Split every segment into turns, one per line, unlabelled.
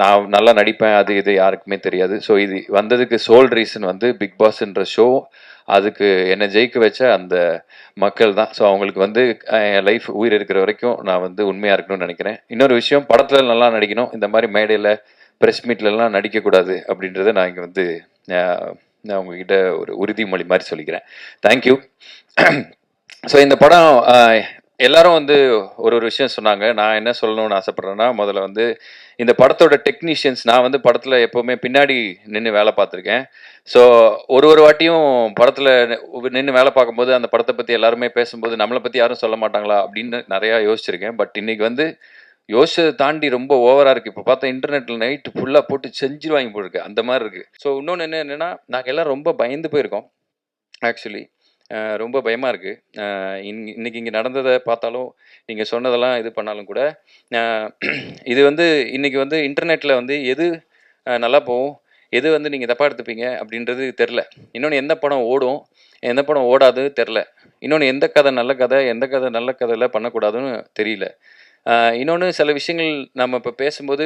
நான் நல்லா நடிப்பேன் அது இது யாருக்குமே தெரியாது. ஸோ இது வந்ததுக்கு சோல் ரீசன் வந்து பிக் பாஸ்ன்ற ஷோ அதுக்கு என்னை ஜெயிக்க வச்ச அந்த மக்கள் தான். ஸோ அவங்களுக்கு வந்து என் லைஃப் உயிர் இருக்கிற வரைக்கும் நான் வந்து உண்மையாக இருக்கணும்னு நினைக்கிறேன். இன்னொரு விஷயம் படத்தில் நல்லா நடிக்கணும். இந்த மாதிரி மேடையில் ப்ரெஸ் மீட்லலாம் நடிக்கக்கூடாது அப்படின்றத நான் இங்கே வந்து நான் உங்ககிட்ட ஒரு உறுதிமொழி மாதிரி சொல்லிக்கிறேன். தேங்க்யூ ஸோ இந்த படம் எல்லாரும் வந்து ஒரு ஒரு விஷயம் சொன்னாங்க. நான் என்ன சொல்லணும்னு ஆசைப்பட்றேன்னா முதல்ல வந்து இந்த படத்தோட டெக்னீஷியன்ஸ் நான் வந்து படத்தில் எப்போவுமே பின்னாடி நின்று வேலை பார்த்துருக்கேன். ஸோ ஒரு ஒரு வாட்டியும் படத்தில் நின்று வேலை பார்க்கும்போது அந்த படத்தை பற்றி எல்லாருமே பேசும்போது நம்மளை பற்றி யாரும் சொல்ல மாட்டாங்களா அப்படின்னு நிறையா யோசிச்சிருக்கேன். பட் இன்றைக்கி வந்து யோசிச்சதை தாண்டி ரொம்ப ஓவராக இருக்குது இப்போ பார்த்தா இன்டர்நெட்டில் நைட்டு ஃபுல்லாக போட்டு செஞ்சிருவாங்க போயிருக்கு அந்த மாதிரி இருக்குது ஸோ இன்னொன்று என்ன என்னென்னா நாங்கள் எல்லாம் ரொம்ப பயந்து போயிருக்கோம். ஆக்சுவலி ரொம்ப பயமாக இருக்குது இன் இன்னைக்கு இங்கே நடந்ததை பார்த்தாலும் நீங்கள் சொன்னதெல்லாம் இது பண்ணாலும் கூட இது வந்து இன்றைக்கி வந்து இன்டர்நெட்டில் வந்து எது நல்லா போகும் எது வந்து நீங்கள் தப்பாக எடுத்துப்பீங்க அப்படின்றது தெரில இன்னொன்று எந்த படம் ஓடும் எந்த படம் ஓடாது தெரில இன்னொன்று எந்த கதை நல்ல கதை எந்த கதை நல்ல கதையில் பண்ணக்கூடாதுன்னு தெரியல. இன்னொன்று சில விஷயங்கள் நம்ம இப்போ பேசும்போது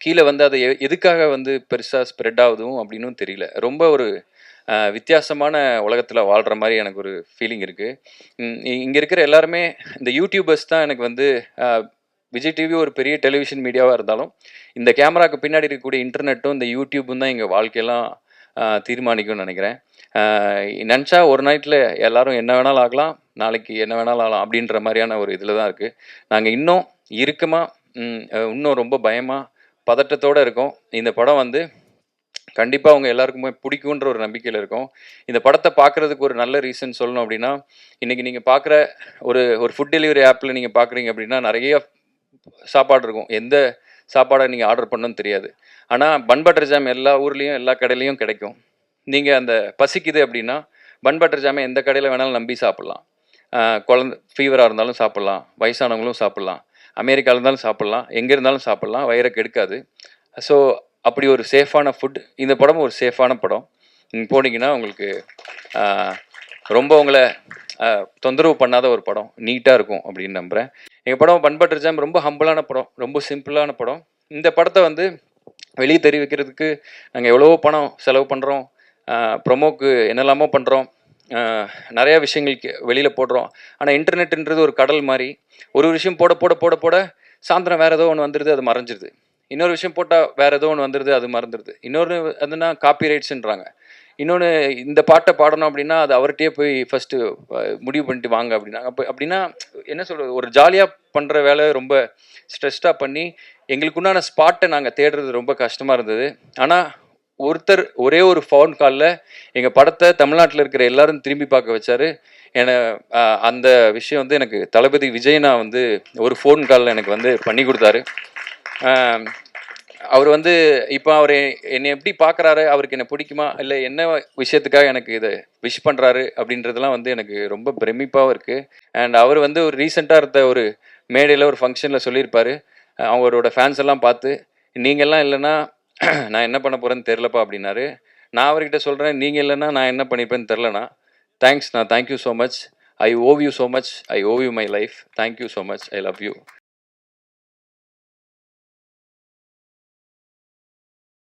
கீழே வந்து அது எ- எதுக்காக வந்து பெருசாக ஸ்ப்ரெட் ஆகுதும் அப்படின்னும் தெரியல. ரொம்ப ஒரு வித்தியாசமான உலகத்தில் வாழ்கிற மாதிரி எனக்கு ஒரு ஃபீலிங் இருக்குது இங்கே இருக்கிற எல்லாருமே இந்த யூடியூபர்ஸ் தான் எனக்கு வந்து விஜய் டிவி ஒரு பெரிய டெலிவிஷன் மீடியாவாக இருந்தாலும் இந்த கேமராக்கு பின்னாடி இருக்கக்கூடிய இன்டர்நெட்டும் இந்த யூடியூப்பும் தான் எங்கள் வாழ்க்கையெல்லாம் தீர்மானிக்கும்னு நினைக்கிறேன். நினச்சா ஒரு நைட்டில் எல்லாரும் என்ன வேணாலும் ஆகலாம் நாளைக்கு என்ன வேணாலும் ஆகலாம் அப்படின்ற மாதிரியான ஒரு இதில் தான் இருக்குது நாங்கள் இன்னும் இறுக்கமாக இன்னும் ரொம்ப பயமாக பதட்டத்தோடு இருக்கும். இந்த படம் வந்து கண்டிப்பாக அவங்க எல்லாருக்குமே பிடிக்குன்ற ஒரு நம்பிக்கையில் இருக்கும். இந்த படத்தை பார்க்குறதுக்கு ஒரு நல்ல ரீசன் சொல்லணும் அப்படின்னா இன்றைக்கி நீங்கள் பார்க்குற ஒரு ஒரு ஃபுட் டெலிவரி ஆப்பில் நீங்கள் பார்க்குறீங்க அப்படின்னா நிறைய சாப்பாடு இருக்கும். எந்த சாப்பாடை நீங்கள் ஆர்டர் பண்ணணும்னு தெரியாது. ஆனால் பன் பட்டர் ஜாம் எல்லா ஊர்லேயும் எல்லா கடையிலையும் கிடைக்கும். நீங்கள் அந்த பசிக்குது அப்படின்னா பன் பட்டர் ஜாமை எந்த கடையில் வேணாலும் நம்பி சாப்பிட்லாம். குழந்த ஃபீவராக இருந்தாலும் சாப்பிட்லாம். வயசானவங்களும் சாப்பிட்லாம். அமெரிக்காவில் இருந்தாலும் சாப்பிட்லாம். எங்கே இருந்தாலும் சாப்பிட்லாம். வயிறை கெடுக்காது. ஸோ அப்படி ஒரு சேஃபான ஃபுட் இந்த படம் ஒரு சேஃபான படம். நீங்கள் போனீங்கன்னா உங்களுக்கு ரொம்ப உங்களை தொந்தரவு பண்ணாத ஒரு படம். நீட்டாக இருக்கும் அப்படின்னு நம்புகிறேன் எங்கள் படம் பண்பட்டர் ஜாம் ரொம்ப ஹம்பிளான படம் ரொம்ப சிம்பிளான படம். இந்த படத்தை வந்து வெளியே தெரிவிக்கிறதுக்கு நாங்கள் எவ்வளவோ பணம் செலவு பண்ணுறோம் ப்ரொமோக்கு என்னெல்லாமோ பண்ணுறோம் நிறையா விஷயங்களுக்கு வெளியில் போடுறோம். ஆனால் இன்டர்நெட்டுன்றது ஒரு கடல் மாதிரி ஒரு விஷயம் போட போட போட போட சாயந்தரம் வேறு ஏதோ ஒன்று வந்துடுது அது மறைஞ்சிருது. இன்னொரு விஷயம் போட்டால் வேறு ஏதோ ஒன்று வந்துடுது அது மறந்துடுது இன்னொரு அதுனா காப்பி ரைட்ஸ்ன்றாங்க இன்னொன்று இந்த பாட்டை பாடணும் அப்படின்னா அது அவர்கிட்டயே போய் ஃபஸ்ட்டு முடிவு பண்ணிட்டு வாங்க அப்படின்னா அப்போ அப்படின்னா என்ன சொல்கிறது ஒரு ஜாலியாக பண்ணுற வேலை ரொம்ப ஸ்ட்ரெஸ்டாக பண்ணி எங்களுக்குண்டான ஸ்பாட்டை நாங்கள் தேடுறது ரொம்ப கஷ்டமாக இருந்தது. ஆனால் ஒருத்தர் ஒரே ஒரு ஃபோன் காலில் எங்கள் படத்தை தமிழ்நாட்டில் இருக்கிற எல்லாரும் திரும்பி பார்க்க வச்சாரு. என அந்த விஷயம் வந்து எனக்கு தளபதி விஜய்னா வந்து ஒரு ஃபோன் காலில் எனக்கு வந்து பண்ணி கொடுத்தாரு. அவர் வந்து இப்போ அவர் என்னை எப்படி பார்க்குறாரு அவருக்கு என்ன பிடிக்குமா இல்லை என்ன விஷயத்துக்காக எனக்கு இதை விஷ் பண்ணுறாரு அப்படின்றதெல்லாம் வந்து எனக்கு ரொம்ப பிரமிப்பாகவும் இருக்குது அண்ட் அவர் வந்து ஒரு ரீசெண்டாக இருந்த ஒரு மேடையில் ஒரு ஃபங்க்ஷனில் சொல்லியிருப்பார். அவரோட ஃபேன்ஸ் எல்லாம் பார்த்து நீங்கள்லாம் இல்லைன்னா நான் என்ன பண்ண போகிறேன்னு தெரிலப்பா அப்படின்னாரு. நான் அவர்கிட்ட சொல்கிறேன் நீங்கள் இல்லைன்னா நான் என்ன பண்ணிப்பேன்னு தெரிலண்ணா தேங்க்ஸ் நான் thank you so much I owe you so much I owe you my life thank you so much I love you